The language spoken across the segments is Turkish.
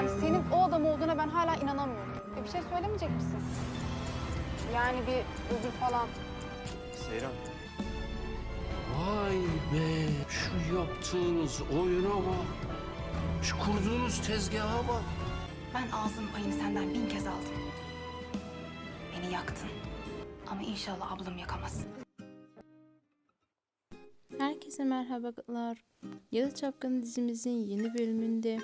Yani senin o adam olduğuna ben hala inanamıyorum. E bir şey söylemeyecek misin? Yani bir özür falan. Seyran. Vay be şu yaptığınız oyuna bak. Şu kurduğunuz tezgaha bak. Ben ağzın payını senden bin kez aldım. Beni yaktın. Ama inşallah ablam yakamaz. Herkese merhabalar. Yalı Çapkını dizimizin yeni bölümünde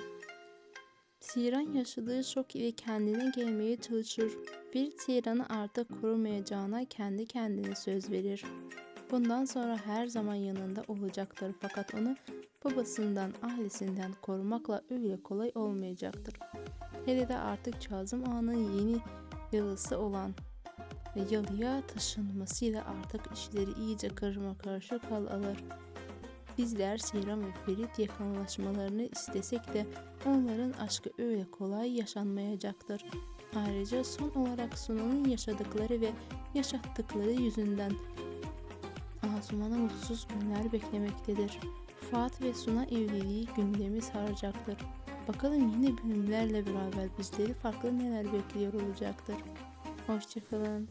Siran yaşadığı şok ile kendine gelmeye çalışır. Bir Siran'ı artık korumayacağına kendi kendine söz verir. Bundan sonra her zaman yanında olacaktır fakat onu babasından, ailesinden korumakla öyle kolay olmayacaktır. Hele de artık Kazım Ağa'nın yeni yalısı olan ve yalıya taşınmasıyla artık işleri iyice karma karışık hal alır. Bizler Seyran ve Ferit yakınlaşmalarını istesek de onların aşkı öyle kolay yaşanmayacaktır. Ayrıca son olarak Sunan'ın yaşadıkları ve yaşattıkları yüzünden Asuman'a mutsuz günler beklemektedir. Fuat ve Suna evliliği gündemi saracaktır. Bakalım yeni bölümlerle beraber bizleri farklı neler bekliyor olacaktır. Hoşçakalın.